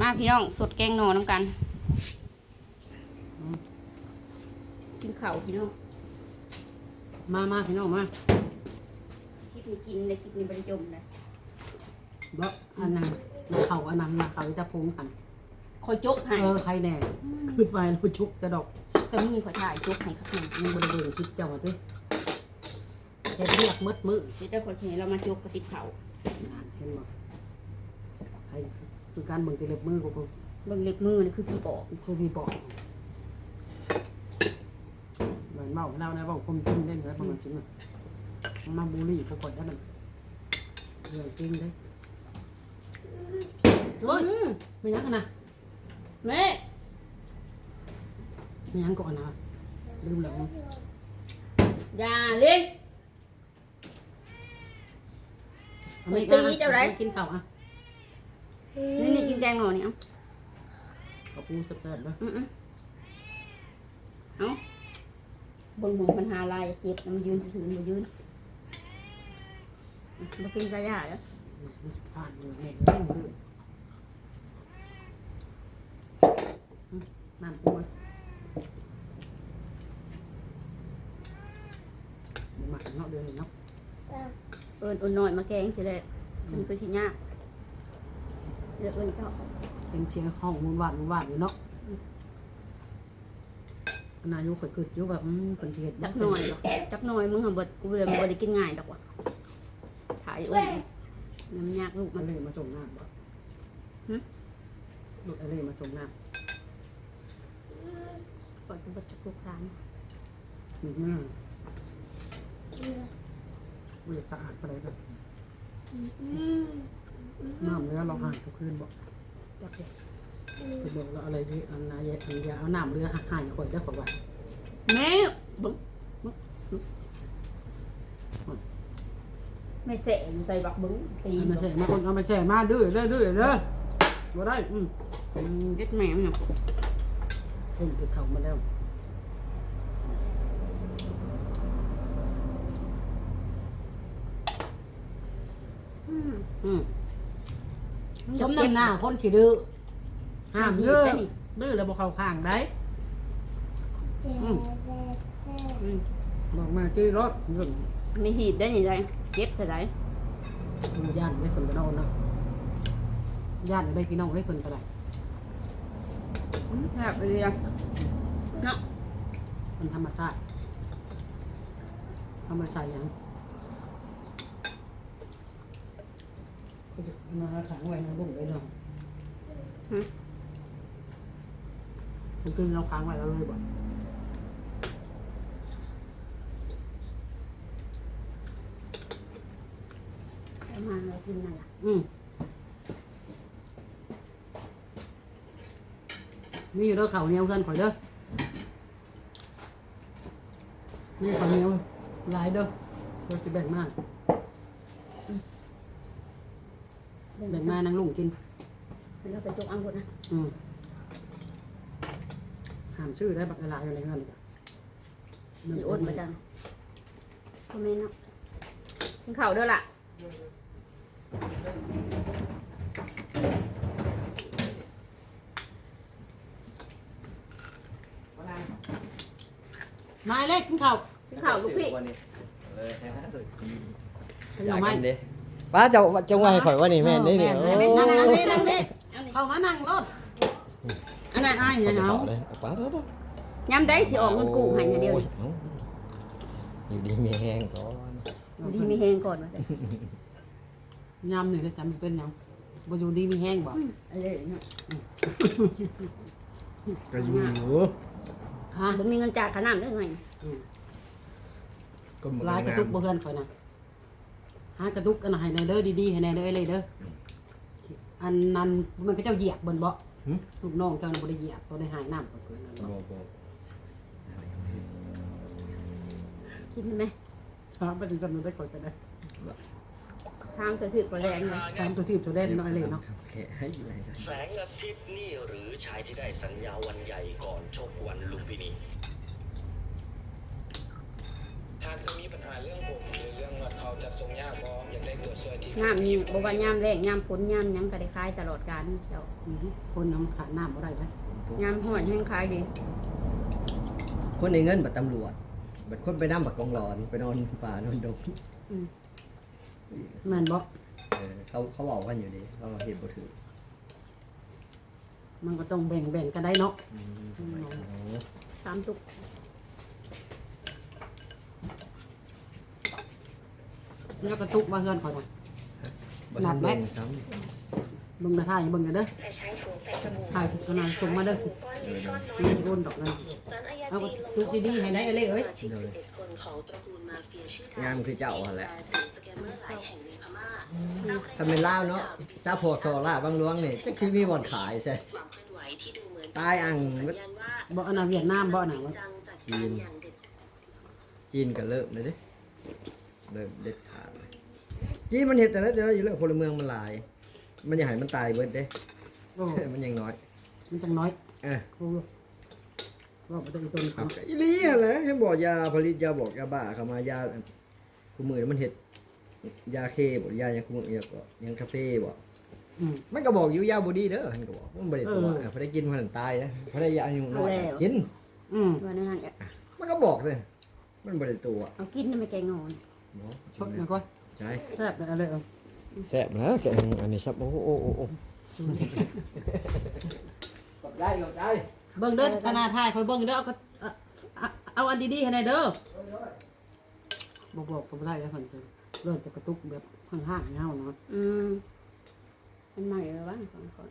มาพี่น้องสดแกงหนอน้ำกัน กินข้าวพี่น้องมามาพี่น้องมาคลิปนี้กินเลยคลิปนี้บริจมเลยบ่อันนั้นมาเขาอันนั้นมาเขาจะพุงหันคอยจกให้เออใครแน่ขึ้นไปแล้วชุกจะดอกก็มีขอถ่ายจกให้ครับพี่มึงบริเวณคิดเจ้าติเฮ็ดเรียกมืดมือเดี๋ยวเจ้าขอเชิญเรามาจกกระติดเขาอ่านเห็นบ่ใคร คือการเบิ่งแตเล็บมือกูกูเบิ่งเล็กมือนี่คือพี่บอกคือพี่บอกเหมือนเมาเรานะเว้าคมจริงได้เหมือนประมาณจริงอะมาบูลลี่กูก่อนได้มันเรื่องจริงเด้โอ้ยอืมไม่ยั้งกันนะแม่ไม่ยั้งก่อนนะลืมแล้วมึงอย่าเล่นเอาไม่ตีเจ้าไหนกินข้าวอะ นี่นี่กินแกงหนอนี่เอ้ากับปูสเปิดด้วยอืมๆเอ้าเบิ่งหมูมันหาลายเจ็บมันยืนซื่อๆมันบ่ยืนอะมากินกระยาแล้วมันสิผ่านเลยเนี่ยเร่งเลยอืมนั่นปูไว้เดี๋ยวหมักเนาะเดี๋ยวเห็นเนาะเอิญอุ่นหน่อยมาแกงสิเลยมันคือสิยาก เดี๋ยวเอิญก็เป็นเสียงห้องมุนหวานมุนหวานอยู่เนาะนายกเคยเกิดอยู่แบบอืมเป็นเทียดจักหน่อยหรอกจักหน่อยมึงหับดกูเลยมันบ่ได้กินง่ายดอกว่ะถ่ายอุ่นน้ำยากลูกมัมันนเลยมาส่งน้ำบ่หึลูกอะไรมาส่งน้ก่อนกูบ่จักลูกครานำอืมเวลาสะอาดไปเลยครับ น้ำเนื้อเราหายทุกคืนบอกจักเลยไปบอกเราอะไรที่อันนายอันยาเอาน้ำเรือหายข่อยจะขอว่าแม่บึ้งไม่เสะอยู่ใส่บักบึ้งตีเอานมาแช่มาคนเอามาแช่มาดื้อเด้อดื้อเด้อบ่ได้อืมอืมเด็ดแม่มันน่ะเพิ่งติดเข่ามาแล้วอืมอืม ชมน้ำหน้าคนขี้ดื้อห้ามดื้อได้นี่ดื้อแล้วบอกเข้าข้างได้อืมอืมบอกมาจี้รถเรื่องมีหีบได้นี่ได้เจ็บเท่าไหร่ดูย่านได้คนกันเอานะย่านได้พี่น้องได้คนก็ได้อืมแบบนี้ละเนาะมันธรรมชาติเอามาใส่หยัง ก็จะมาขังไว้ในบุ้งไว้เนาะอืมมันขึ้นเราค้างไว้แล้วเลยบ่เอามาเรากินนั่นล่ะอืมมีอยู่เด้อเขาวเหนียวเกินข่อยเด้อมีเขาวเหนียวหลายเด้อเราจะแบ่งมาก แบ่งมานั่งลุงกินเราไปจกอังกุดนะอืมห้ามชื่อได้บักละลายอยู่ในเงินมีอดมาจังคอมเมนต์เนาะกินข้าวเด้อล่ะนายเล็กกินข้าวกินข้าวลูกพี่ เลยให้ห้าตัวทีเป็นอหน่ยาอกไม้กินเด้ ป้าจะจะไว้ข่อยว่านี่แม่นได้เนี่ยเออแม่นนั่งนั่งนี่นั่งนี่เอานี่เข้ามานั่งรถอันนั้นอ้ายอย่าเหงาเลยป้าเด้อย้ำได้สิออกเงินกู้ให้อย่างเดียวอยู่ดีมีแห้งก่อนดีมีแฮงก่อนมาสิยำหนึ่งจะจำเป็นยังบ่อยู่ดีมีแห้งบ่อืมอะไรเนาะก็อยู่ฮะบ่มีเงินจ่ายขนาดได้ไงก็หลายกระตุกบ่เฮือนข่อยนะ หากระตุกอันไหนให้แน่เด้อดีๆให้แน่เด้อเลยเด้ออันนั้นมันก็เจ้าเหยียบเบิ่นบ่ลูกน้องเจ้าน่ะบ่ได้เหยียบบ่ได้หายน้ำก็เกินนั่นบ่บ่บ่คิดไหมถามไปถึงจำนวนได้ข่อยก็ได้ทางจะถือปลาแรงเลยตามตัวที่ตัวเด่นน้อยเลยเนาะโอเคให้อยู่ให้ซะแสงอาทิตย์นี่หรือชายที่ได้สัญญาวันใหญ่ก่อนชกวันลุมพินีทานจะ มีปัญหาเรื่องผมหรือเรื่องเงินทเขาจัดทรงยากบ่อยากได้ตัวช่วยที่ยามนี้บ่ว่ายามแรงยามฝนยามหยังก็ได้ขายตลอดกาลเจ้าอือฮึคนน้ำขาดน้ำอะไรนะยามฮ้อนแห้งขายดีคนในเงินบัตรตำรวจบัตรคนไปนั่งบัตรกองหลอน ไปนอนป่านอนดงแม่นบอกเออเขาเขาบอกกันอยู่ดีเขาเห็นบ่ถือมันก็ต้องแบ่งแบ่งกันได้เนาะ อืมอืมโอ้สามตุก แล้วก็ตุกมาเฮือนก่อนนะ บ่ทันหนักไหมเบิ่งซ้เบิ่งกระท่ายเบิ่งกันเด้อแต่ใช้ถุงใส่สบู่ถ่ายขนาดส่งมาเด้อ ก้อนเล็กก้อนน้อย มันโอนดอกนั่นสารอาญาเอาก็จีนลงจุกดีๆให้ได้เลยเอ้ย สมาชิก11 คนของตระกูลมาเฟียชื่อไทยำงามคือเจ้าหั่นแหละ ที่ดูแลสื่อสแกมเมอร์หลายแห่งในพม่าถ้าเป็นลาวเนาะซาโพโซล่าบางหลวงนี่จักสิมีบ่อนขายใช่ ความเคลื่อนไหวที่ดูเหมือนตายอังส่สัญญาณว่าบ่อันน่ะเวียดนามบ่อันจริน่ะงจังจัดการอย่างเด็ด จีนก็เริ่มเลยเด้ เริ่มเด็ดขาดเลยจีนมันเห็นแต่ละแต่ละอยู่แล้วพลเมืองมันหลาย มันอยากให้มันตายเบิดเด้ โอ้มันยังน้อยมันจังน้อยเออโอ้ว่าบ่ต้องอีต้นครัเขาบอีหลีหั่นแหละให้บอกยาผลิตยาบอกยาบ้าเข้ามายาคุมือมันเห็ดยาเคบ่ยายังคุมือยังก็ยังคาเฟ่บ่อืม มันก็บอกอยู่ยาบ่ดีเด้อมันก็บอกมันบ่ได้ตัวเออเออพอได้กินมันตายนะพอได้ยาอายุน้อยกินอืมว่าในนั้นก็มันก็บอกเลยมันบ่ได้ตัวเอากินน่ะไม่แกงนอนบ่ ชดมันก็ใช่แซ่บเลยเอาเลยเอาแซ่บนะแกงอันนี้ซับโอ้โอ้โอ้โอ้กดได้กดได้เบิ่งเด้อขนาดถ่ายคอยเบิ่งเด้อเอาก็เอาเอาเอาอันดีๆให้ได้เด้อบ่บอกก็บ่ได้แล้วเพิ่นจะเริ่มจะกระตุกแบบห่างๆเฮาเนาะอืมมันใหม่เลยบ้างของคน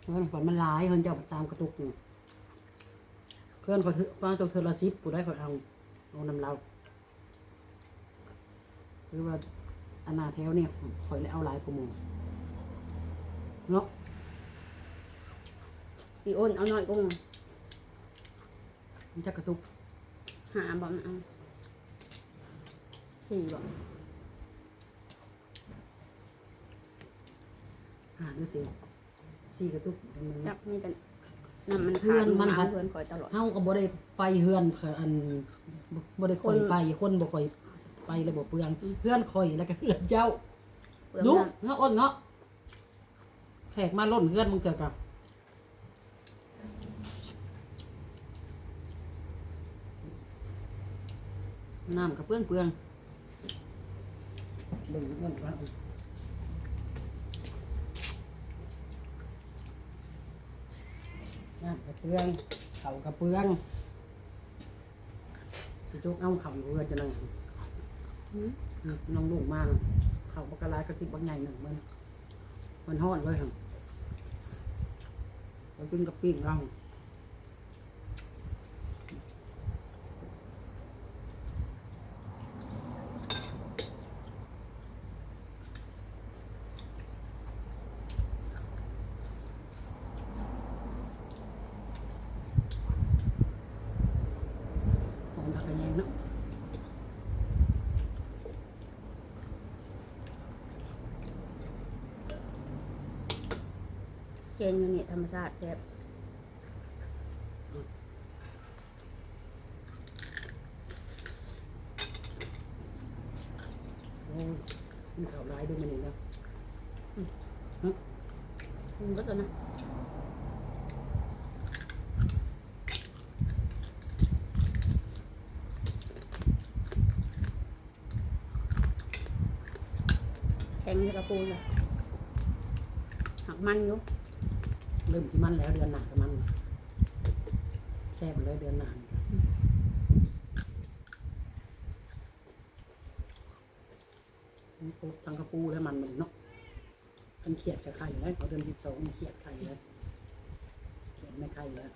เพื่อนคนมันหลายเพิ่นจะเอาไปตามกระตุกนี่เพื่อนก็ถือฟังจนเทอละ10ผู้ได้ก็เอาเอานำเรา หรือว่าอนาแถวเนี่ยข่อยเลยเอาหลายกว่าหมู่เนาะอีอ้นเอาหน่อยกุ้งมันจะกระตุกหาบ่มันเอาสี่บ่หาดูสิสี่กระตุกมันจักมีแต่น้ำมันเพื่ขาอดนมันหาพัดเพื่อนคอยตลอดเฮาก็บ่ได้ไปเฮือนค่ะอันบ่ได้ค่อยคนไปคนบ่ค่อย ไปเลยบ่เปลืองเพื่อนค่อยแล้วก็เฮือนเจ้าเปลืองดูน้เนาะอ้นเนาะแขกมาล้นเฮือนมึงเจอกับน้ำกับเปลืองเปลืองเบิ่งเบิ่งว่าน้ำกับเปลืองเขากับเปลืองสิจุกเอาเขาอยู่เฮือนจะนั่งำอืม น้องลูกมากเขาบกกะลายกระติบบางใหญ่หนึ่งมัน มันหอนเลยครับไปกินกับปิ้งเราหอมผักกระแยงเนาะ เจนอยู่นี่ธรรมชาติแซ่บโอ้ยมันข่าวร้ายด้วยมันเองนะอืมก็ตัวนะแข็งเลยกระปูเลยหักมันอยู่ เริ่มที่มันแล้วเดือนหนากับมันแช่ไปเลยเดือนหนามันครบทั้งกระปูและมันมันเนาะมันเขียดกับไข่แล้วเขาเดือนสิบสองมันเขียดไข่แล้วเขียดไม่ไข่แล้ว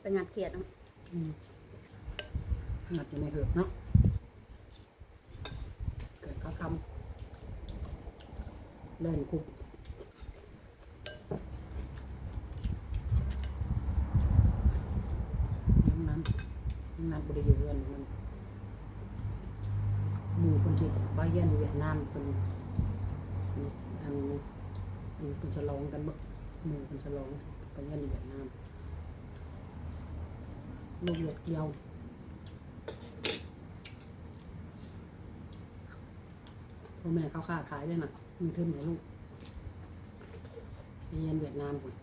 เป็นงัดเขียดเนาะอืมหัดอยู่ในเหือกเนาะเกิดเขาทำ เล่นกุบน้ำน้ำน้ำน้ำกูได้ยืนมันหมู่คนที่ไปเยี่ยนอยู่เวียดนามคนอันอันเป็นฉลองกันมั้งหมู่เป็นฉลองไปเยี่ยนอยู่เวียดนามลูกเล็กเกียวพ่อแม่เขาค้าขายได้ไหม มีทึมให้ลูกไปเรียนเวียดนามพุ่น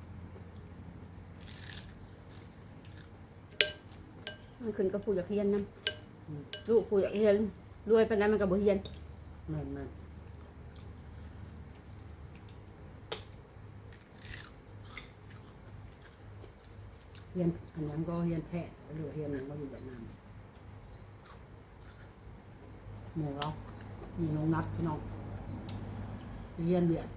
มันขึ้นกับผู้อยากเรียนนํลูกผู้อยากเรียนรวยปานนั้นมันก็บ่เรียนแม่นแม่นเรียนอันนั้นก็เรียนแพทย์หรือเรียนหยังก็อยู่เวียดนามหมู่เรามีน้องนัดพี่น้อง เรียนเวียด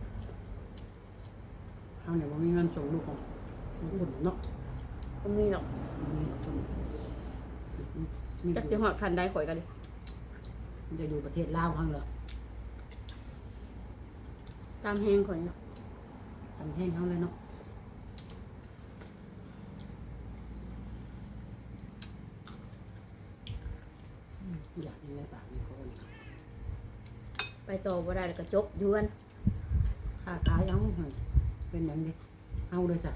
เขาเนี่ยบ่มีเงินส่งลูกของอุ่นเนาะบ่มีหรอกบ่มีส่งมีจักสิฮอดคันใดข่อยก็ดิมันจะอยู่ประเทศลาวข้างเหรอตามแฮงข่อยเนาะทำแห้งเขาเลยเนาะอืมอยากมีอะไรปากมีคอนี่ไปต่อบ่ได้แล้วก็จบอยู่กัน ค้าขายเอาเฮ้ยเป็นอย่างนี้เอาเลยจ้ะ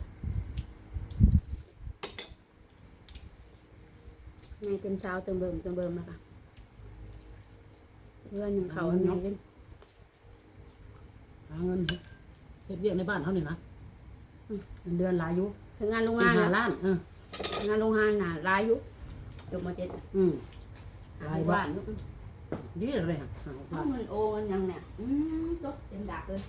ในเต็มเช้าเติมเบิ่มเติมเบิ่มนะคะเพื่อนยังเขาอันไหนกันหาเงินเฮ็ดเวียกในบ้านเขานี่นะเงินเดือนหลายอยู่ถึงงานโรงสิงานบห้าน่ะล้านเอองานโรงงานน่ะหลายอยู่จบมาเจ็ดอืม หาบ้านเนาะดีเลยฮะหาเอาบ้านเงินโอเงินยังเนี่ยอืมจบเต็มดักเลย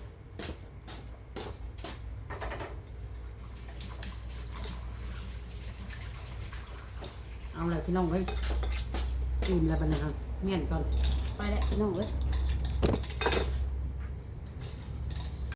เอาเลยพี่น้องเว้ยอิ่มแล้วไปนะครับเงี้ยนก่อนไปแล้วพี่น้องเว้ย